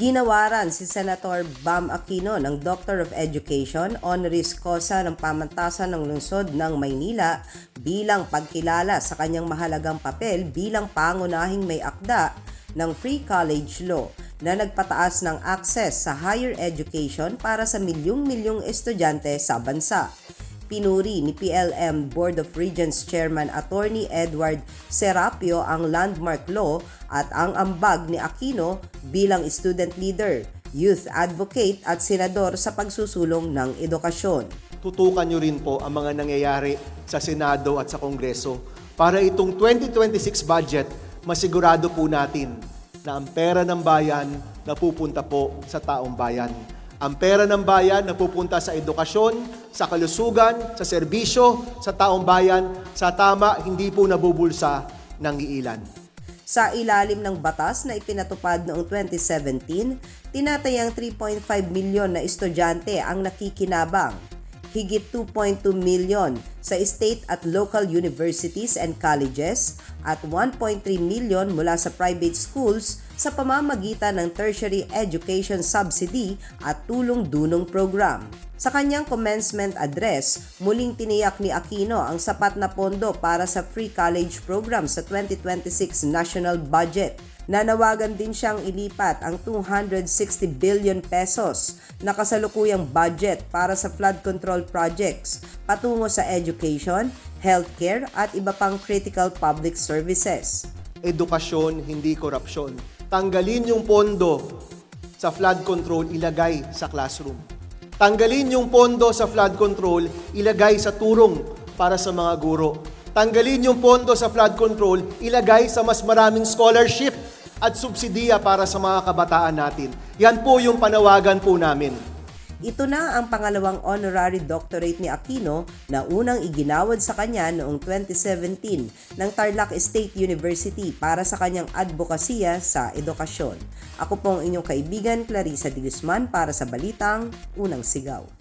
Ginawaran si Senator Bam Aquino ng Doctor of Education honoris causa ng pamantasan ng lungsod ng Maynila bilang pagkilala sa kanyang mahalagang papel bilang pangunahing may akda ng Free College Law na nagpataas ng access sa higher education para sa milyong-milyong estudyante sa bansa. Pinuri ni PLM Board of Regents Chairman Attorney Edward Serapio ang landmark law at ang ambag ni Aquino bilang student leader, youth advocate at senador sa pagsusulong ng edukasyon. tutukan nyo rin po ang mga nangyayari sa Senado at sa Kongreso para itong 2026 budget, masigurado po natin na ang pera ng bayan napupunta po sa taong bayan. Ang pera ng bayan napupunta sa edukasyon, sa kalusugan, sa serbisyo, sa taong bayan, sa tama, hindi po nabubulsa ng iilan. Sa ilalim ng batas na ipinatupad noong 2017, tinatayang 3.5 milyon na estudyante ang nakikinabang. Higit 2.2 milyon sa state at local universities and colleges at 1.3 milyon mula sa private schools sa pamamagitan ng tertiary education subsidy at tulong-dunong program. Sa kanyang commencement address, muling tiniyak ni Aquino ang sapat na pondo para sa free college program sa 2026 national budget. Nanawagan din siyang ilipat ang 260 billion pesos na kasalukuyang budget para sa flood control projects patungo sa education, healthcare at iba pang critical public services. Edukasyon, hindi korupsyon. Tanggalin yung pondo sa flood control, ilagay sa classroom. Tanggalin yung pondo sa flood control, ilagay sa turong para sa mga guro. Tanggalin yung pondo sa flood control, ilagay sa mas maraming scholarship at subsidiya para sa mga kabataan natin. Yan po yung panawagan po namin. Ito na ang pangalawang honorary doctorate ni Aquino na unang iginawad sa kanya noong 2017 ng Tarlac State University para sa kanyang advokasya sa edukasyon. Ako pong inyong kaibigan Clarissa de Guzman para sa Balitang Unang Sigaw.